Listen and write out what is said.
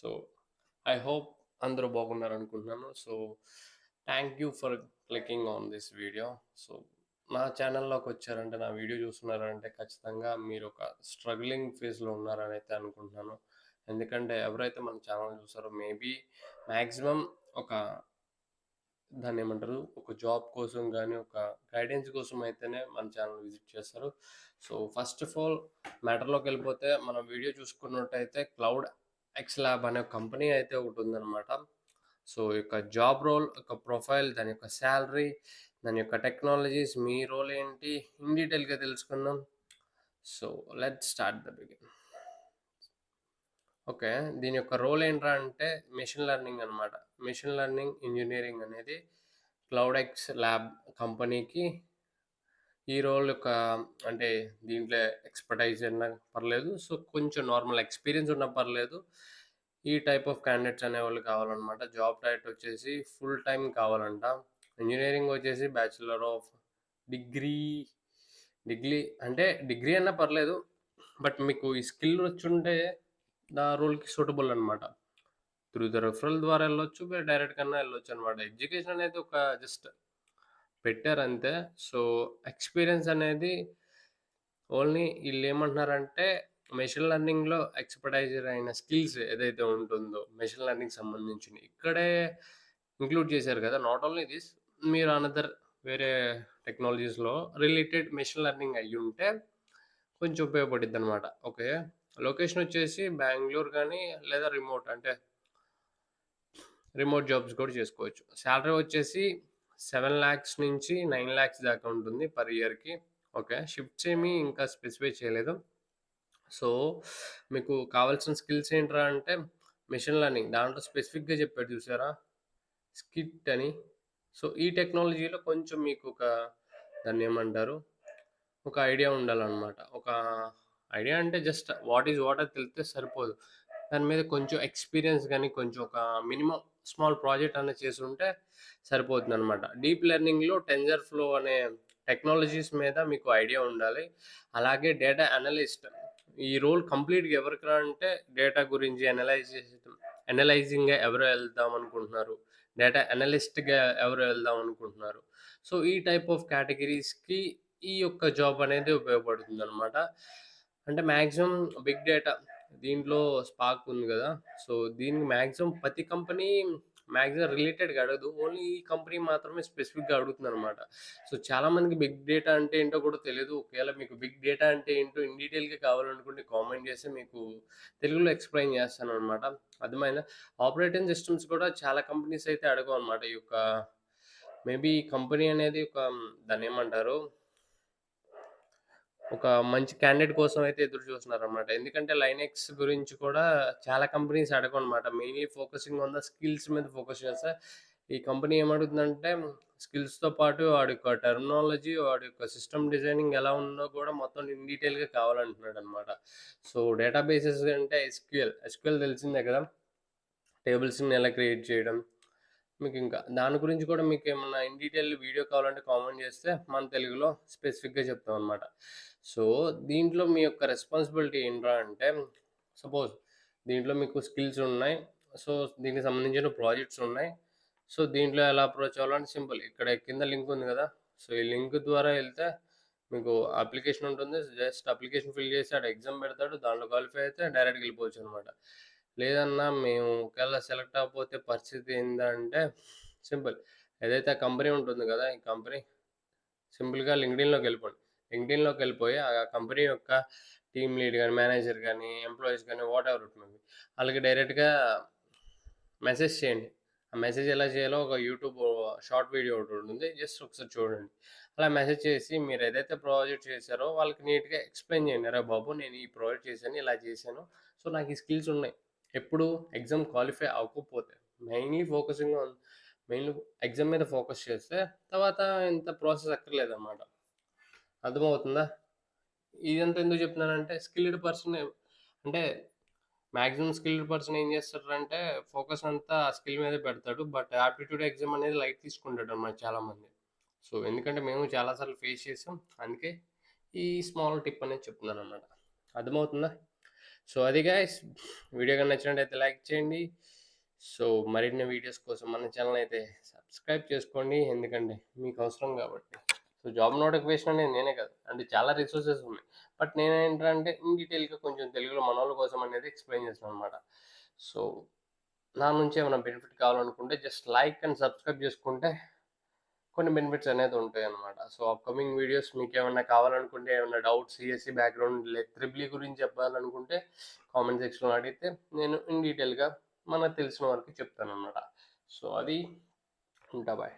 So I hope అందరూ బాగున్నారు అనుకుంటున్నాను so thank you for clicking on this video so నా ఛానల్లోకి వచ్చారంటే నా వీడియో చూస్తున్నారంటే ఖచ్చితంగా మీరు ఒక స్ట్రగ్లింగ్ ఫేజ్లో ఉన్నారని అయితే అనుకుంటున్నాను. ఎందుకంటే ఎవరైతే మన ఛానల్ చూస్తారో మేబీ మ్యాక్సిమం ఒక దాన్ని ఏమంటారు? ఒక జాబ్ కోసం కానీ ఒక గైడెన్స్ కోసం అయితేనే మన ఛానల్ విజిట్ చేస్తారు. సో ఫస్ట్ ఆఫ్ ఆల్ మ్యాటర్లోకి వెళ్ళిపోతే మనం వీడియో చూసుకున్నట్టయితే క్లౌడ్ ఎక్స్ ల్యాబ్ అనే కంపెనీ అయితే ఒకటి ఉందన్నమాట సో యొక్క జాబ్ రోల్ యొక్క ప్రొఫైల్ దాని యొక్క శాలరీ దాని యొక్క టెక్నాలజీస్ మీ రోల్ ఏంటి? ఇన్ డీటెయిల్గా తెలుసుకుందాం. So let start the begin okay దీని యొక్క రోల్ ఏంట్రా అంటే మెషిన్ లెర్నింగ్ అనమాట మెషిన్ లెర్నింగ్ ఇంజనీరింగ్ అనేది క్లౌడ్ ఎక్స్ ల్యాబ్ కంపెనీకి ఈ రోల్ యొక్క అంటే దీంట్లో ఎక్స్పర్టైజ్ అయినా పర్లేదు. సో కొంచెం నార్మల్ ఎక్స్పీరియన్స్ ఉన్నా పర్లేదు. ఈ టైప్ ఆఫ్ క్యాండిడేట్స్ అనేవాళ్ళు కావాలన్నమాట. జాబ్ టైట్ వచ్చేసి ఫుల్ టైం కావాలంట. ఇంజనీరింగ్ వచ్చేసి బ్యాచిలర్ ఆఫ్ డిగ్రీ డిగ్రీ అంటే డిగ్రీ అన్నా పర్లేదు. బట్ మీకు ఈ స్కిల్ వచ్చుంటే ఆ రోల్కి సూటబుల్ అనమాట త్రూ ద రెఫరల్ ద్వారా వెళ్ళొచ్చు డైరెక్ట్ కన్నా వెళ్ళొచ్చు అనమాట ఎడ్యుకేషన్ అనేది ఒక జస్ట్ పెట్టారంతే. సో ఎక్స్పీరియన్స్ అనేది ఓన్లీ వీళ్ళు ఏమంటున్నారంటే మెషిన్ లెర్నింగ్లో ఎక్స్పర్టైజర్ అయిన స్కిల్స్ ఏదైతే ఉంటుందో మెషిన్ లెర్నింగ్ సంబంధించి ఇక్కడే ఇంక్లూడ్ చేశారు కదా! నాట్ ఓన్లీ దిస్ మీరు అనదర్ వేరే టెక్నాలజీస్లో రిలేటెడ్ మెషిన్ లెర్నింగ్ అయ్యి ఉంటే కొంచెం ఉపయోగపడుద్ది అనమాట ఓకే లొకేషన్ వచ్చేసి బెంగళూరు కానీ లేదా రిమోట్ అంటే రిమోట్ జాబ్స్ కూడా చేసుకోవచ్చు. శాలరీ వచ్చేసి సెవెన్ ల్యాక్స్ నుంచి నైన్ ల్యాక్స్ దాకా ఉంటుంది పర్ ఇయర్కి. ఓకే. షిఫ్ట్స్ ఏమి ఇంకా స్పెసిఫై చేయలేదు. సో మీకు కావాల్సిన స్కిల్స్ ఏంట్రా అంటే మిషన్ లెర్నింగ్. దాంట్లో స్పెసిఫిక్గా చెప్పాడు చూసారా? స్కిట్ అని. సో ఈ టెక్నాలజీలో కొంచెం మీకు ఒక దాన్ని ఏమంటారు? ఒక ఐడియా ఉండాలన్నమాట. ఒక ఐడియా అంటే జస్ట్ వాట్ ఈజ్ వాట్ అది తెలిస్తే సరిపోదు. దాని మీద కొంచెం ఎక్స్పీరియన్స్ కానీ కొంచెం ఒక మినిమం స్మాల్ ప్రాజెక్ట్ అనేది చేసి ఉంటే సరిపోతుంది అనమాట డీప్ లెర్నింగ్లో టెన్జర్ ఫ్లో అనే టెక్నాలజీస్ మీద మీకు ఐడియా ఉండాలి. అలాగే డేటా అనలిస్ట్ ఈ రోల్ కంప్లీట్గా ఎవరికి రా అంటే డేటా గురించి అనలైజ్ చేసేయడం అనలైజింగ్గా ఎవరు వెళ్దాం అనుకుంటున్నారు? డేటా అనలిస్ట్గా ఎవరు వెళ్దాం అనుకుంటున్నారు? సో ఈ టైప్ ఆఫ్ కేటగిరీస్కి ఈ యొక్క జాబ్ అనేది ఉపయోగపడుతుంది అనమాట అంటే మ్యాక్సిమం బిగ్ డేటా దీంట్లో స్పార్క్ ఉంది కదా. సో దీనికి మ్యాక్సిమం ప్రతి కంపెనీ మ్యాక్సిమం రిలేటెడ్గా అడగదు. ఓన్లీ ఈ కంపెనీ మాత్రమే స్పెసిఫిక్గా అడుగుతుంది అనమాట సో చాలామందికి బిగ్ డేటా అంటే ఏంటో కూడా తెలియదు ఒకవేళ మీకు బిగ్ డేటా అంటే ఏంటో ఇన్ డీటెయిల్గా కావాలనుకుంటే కామెంట్ చేస్తే మీకు తెలుగులో ఎక్స్ప్లెయిన్ చేస్తాను అనమాట అర్థమైందా? ఆపరేటింగ్ సిస్టమ్స్ కూడా చాలా కంపెనీస్ అయితే అడగవు అనమాట ఈ యొక్క మేబీ కంపెనీ అనేది ఒక దాన్ని ఏమంటారు? ఒక మంచి క్యాండిడేట్ కోసం అయితే ఎదురు చూస్తున్నారనమాట. ఎందుకంటే లైనెక్స్ గురించి కూడా చాలా companies అడగనమాట mainly focusing on the skills మీద ఫోకస్ చేస్తే, ఈ కంపెనీ ఏమడుగుతుందంటే స్కిల్స్‌తో పాటు వాడి యొక్క టెర్మినాలజీ, వాడి యొక్క సిస్టమ్ డిజైనింగ్ ఎలా ఉందో కూడా మొత్తం ఇన్ డీటెయిల్‌గా కావాలంటున్నాడనమాట. సో డేటాబేసెస్ అంటే ఎస్‌క్యూఎల్. ఎస్‌క్యూఎల్ తెలిసిందే కదా! టేబుల్స్‌ని ఎలా క్రియేట్ చేయడం. మీకు ఇంకా దాని గురించి కూడా మీకు ఏమన్నా ఇన్ డీటెయిల్ వీడియో కావాలంటే కామెంట్ చేస్తే మన తెలుగులో స్పెసిఫిక్‌గా చెప్తాం అనమాట సో దీంట్లో మీ యొక్క రెస్పాన్సిబిలిటీ ఏంట్రా అంటే సపోజ్ దీంట్లో మీకు స్కిల్స్ ఉన్నాయి. సో దీనికి సంబంధించిన ప్రాజెక్ట్స్ ఉన్నాయి. సో దీంట్లో ఎలా అప్రోచ్ అవ్వాలంటే సింపుల్. ఇక్కడ కింద లింక్ ఉంది కదా! సో ఈ లింక్ ద్వారా వెళ్తే మీకు అప్లికేషన్ ఉంటుంది. జస్ట్ అప్లికేషన్ ఫిల్ చేసి అక్కడ ఎగ్జామ్ పెడతాడు. దాంట్లో క్వాలిఫై అయితే డైరెక్ట్‌గా వెళ్ళిపోవచ్చు అనమాట. లేదన్నా మేము ఒకవేళ సెలెక్ట్ అవ్వకపోతే పరిస్థితి ఏంటంటే సింపుల్. ఏదైతే ఆ కంపెనీ ఉంటుంది కదా! ఈ కంపెనీ సింపుల్‌గా లింక్డ్ఇన్‌లోకి వెళ్ళిపోండి. లింక్డ్ఇన్‌లోకి వెళ్ళిపోయి ఆ కంపెనీ యొక్క టీమ్ లీడ్ కానీ మేనేజర్ కానీ ఎంప్లాయీస్ కానీ వాట్ ఎవర్ ఇట్ వాళ్ళకి డైరెక్ట్‌గా మెసేజ్ చేయండి. ఆ మెసేజ్ ఎలా చేయాలో ఒక యూట్యూబ్ షార్ట్ వీడియో ఒకటి ఉంటుంది. జస్ట్ ఒకసారి చూడండి. అలా మెసేజ్ చేసి మీరు ఏదైతే ప్రాజెక్ట్ చేశారో వాళ్ళకి నీట్‌గా ఎక్స్‌ప్లెయిన్ చేయండి. రా బాబు! నేను ఈ ప్రాజెక్ట్ చేశాను. ఇలా చేశాను. సో నాకు ఈ స్కిల్స్ ఉన్నాయి." ఎప్పుడు ఎగ్జామ్ క్వాలిఫై అవ్వకపోతే mainly focusing on mainly exam మీద ఫోకస్ చేస్తే తర్వాత ఇంత ప్రాసెస్ అక్కర్లేదన్నమాట అర్థమవుతుందా? ఇదంతా ఎందుకు చెప్తున్నానంటే స్కిల్డ్ పర్సన్ అంటే మ్యాక్సిమం స్కిల్డ్ పర్సన్ ఏం చేస్తారంటే ఫోకస్ అంతా ఆ స్కిల్ మీద పెడతాడు. బట్ ఆప్టిట్యూడ్ ఎగ్జామ్ అనేది లైట్ తీసుకుంటాడు అన్నమాట చాలామంది. సో ఎందుకంటే మేము చాలాసార్లు ఫేస్ చేసాం. అందుకే ఈ స్మాల్ టిప్ అనేది చెప్తున్నాను అన్నమాట అర్థమవుతుందా? సో అది గైస్ వీడియో కానీ నచ్చినట్టయితే లైక్ చేయండి. సో మరిన్ని వీడియోస్ కోసం మన ఛానల్ అయితే సబ్స్క్రైబ్ చేసుకోండి. ఎందుకంటే మీకు అవసరం కాబట్టి. సో జాబ్ నోటిఫికేషన్ అనేది నేనే కాదు. అంటే చాలా రిసోర్సెస్ ఉన్నాయి. బట్ నేనేంటంటే ఇన్ డీటెయిల్గా కొంచెం తెలుగులో మన వాళ్ళ కోసం అనేది ఎక్స్ప్లెయిన్ చేస్తాను అనమాట సో నా నుంచి ఏమైనా బెనిఫిట్ కావాలనుకుంటే జస్ట్ లైక్ అండ్ సబ్స్క్రైబ్ చేసుకుంటే కొన్ని బెనిఫిట్స్ అనేది ఉంటాయి అనమాట సో అప్కమింగ్ వీడియోస్ మీకు ఏమైనా కావాలనుకుంటే ఏమైనా డౌట్స్ సిఎస్సి బ్యాక్గ్రౌండ్ లేదు త్రిబ్లీ గురించి చెప్పాలనుకుంటే కామెంట్ సెక్షన్లో అడిగితే నేను ఇన్ డీటెయిల్గా మనకు తెలిసిన వరకు చెప్తాను అనమాట సో అది. ఉంటా బాయ్